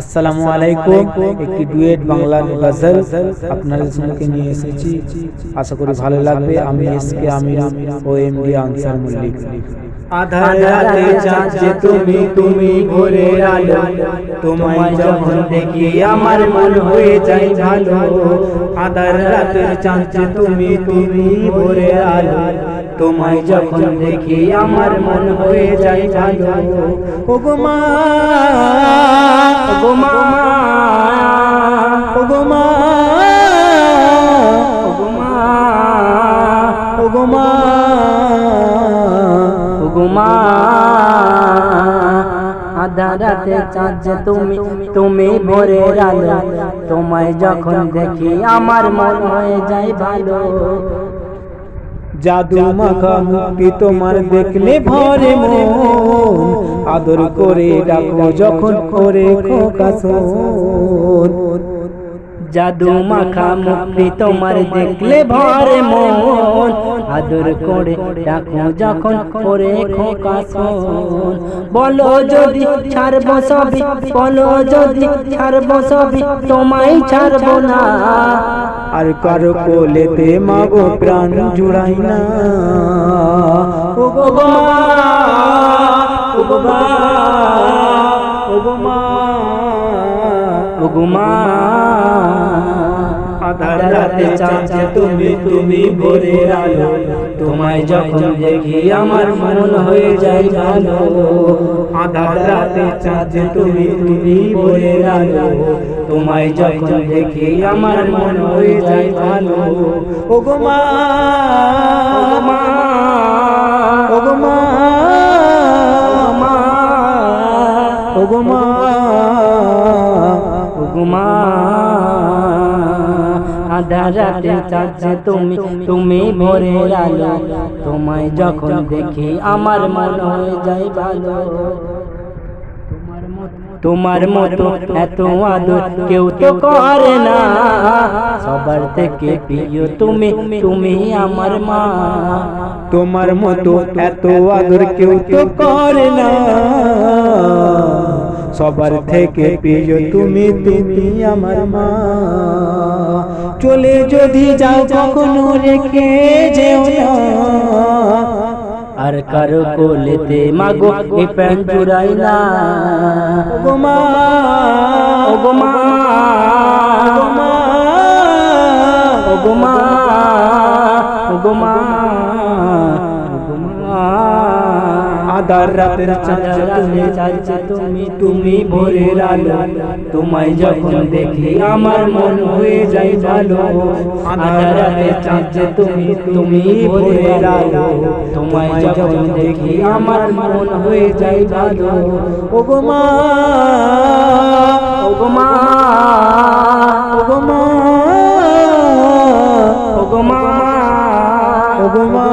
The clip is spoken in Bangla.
আসসালামু আলাইকুম একটি ডুয়েট বাংলা গজল আপনাদের সঙ্গে নিয়ে এসেছি। আশা করি ভালো লাগবে। আমি এসকে আমির ও এমডি আনসার মল্লিক। আধার রাতে চাঁদ যে তুমি তুমি ভোরে আলো। তোমায় যখন দেখি আমার মন হয়ে যায় ভালো। আধার রাতে চাঁদ যে তুমি তুমি ভোরে আলো। তোমায় যখন দেখি আমার মন হয়ে যায় ভালো ও গো মা ও গো মা ও গো মা ও গো মা ও গো মা। ঘুমা আধা রাতে চাঁদ তুমি তুমি ভোরের আলো তোমায় যখন দেখি আমার মন হয়ে যায় ভালো। জাদু মাখা মুক্তি তোমার দেখলে ভরে মন? আদর করে ডাকো যখন করে খোকাসন জাদু মাখা মুক্তি তোমার দেখলে ভরে মন। আদর করে ডাকো যখন করে খোকা শোন বলো যদি ছাড়ব সবই বলো যদি ছাড়ব সবই তোমায় ছাড়ব না। আর কারও কোলেতে মাগো প্রাণ জুড়াই না। ও গো মা, ও গো মা, ও গো মা, ও গো মা। আধার রাতে চাঁদ তুমি তুমি ভোরের আলো। তোমায় যখন দেখি আমার মন হয়ে যায় ভালো। আধার রাতে চাঁদ তুমি তুমি ভোরের আলো। তোমায় যখন দেখি আমার মন হয়ে যায় ভালো। ও গো মা, ও মা ও গো মা ও গো মা, ঘুমা আধা রাতে চাচ্ছে তুমি তুমি ভোরে আলো। তোমায় যখন দেখি আমার মন হয়ে যায় ভালো। তোমার মতো এত আদর কেউ তো করে না। সবার থেকে প্রিয় তুমি তুমি আমার মা। তোমার মতো এত আদর কেউ তো করে না। সবার থেকে প্রিয় তুমি তুমি আমার মা। চলে যদি যাও কখনো রেখে যে না। আর কারও কোলেতে মাগো এ প্যান জুড়াই না। গো মা, তুমি তুমি ভোরের আলো। তোমায় যখন দেখি আমার মন হয়ে যায় ভালো। আধার রাতে তুমি তুমি ভোরের আলো। তোমায় যখন দেখি আমার মন হয়ে যায় ভালো। ওগো মা ওগো মা ওগো মা ওগো মা।